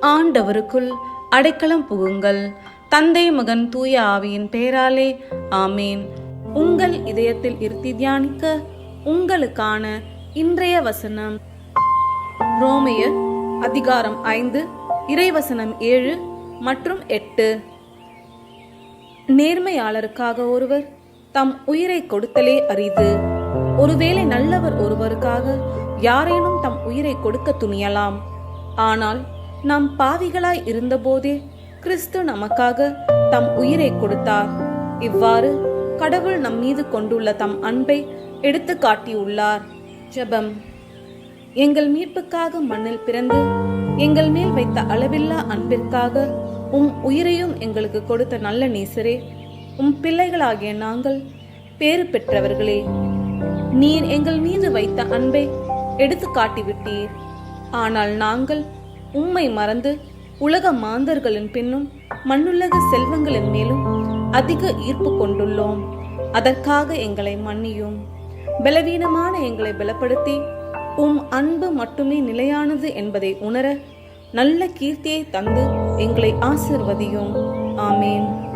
ஆண்டவருக்குள் அடைக்கலம் புகுங்கள். தந்தை மகன் தூய ஆவியின் பெயராலே ஆமேன். உங்கள் இதயத்தில் இருத்தி தியானிக்க உங்களுக்கான இன்றைய வசனம். ரோமையர் அதிகாரம் ஐந்து இறைவசனம் ஏழு மற்றும் எட்டு. நேர்மையாளருக்காக ஒருவர் தம் உயிரை கொடுத்தலே அரிது. ஒருவேளை நல்லவர் ஒருவருக்காக யாரேனும் தம் உயிரை கொடுக்க துணியலாம். ஆனால் நாம் பாவிகளாய் இருந்தபோதே கிறிஸ்து நமக்காக தம் உயிரை கொடுத்தார். இவ்வாறு கடவுள் நம் மீது கொண்டுள்ள தம் அன்பை எடுத்து காட்டியுள்ளார். ஜெபம். எங்கள் மீட்புக்காக மண்ணில் பிறந்து எங்கள் மேல் வைத்த அளவில்லா அன்பிற்காக உம் உயிரையும் எங்களுக்கு கொடுத்த நல்ல நேசரே உம் பிள்ளைகளாகிய நாங்கள் பேறு பெற்றவர்களே நீர் எங்கள் மீது வைத்த அன்பை எடுத்து காட்டிவிட்டீர். ஆனால் நாங்கள் உம்மை மறந்து உலக மாந்தர்களின் பின்னும் மண்ணுலக செல்வங்களின் மேலும் அதிக ஈர்ப்பு கொண்டுள்ளோம். அதற்காக எங்களை மன்னியும். பலவீனமான எங்களை பலப்படுத்தி உம் அன்பு மட்டுமே நிலையானது என்பதை உணர நல்ல கீர்த்தியை தந்து எங்களை ஆசிர்வதியும். ஆமேன்.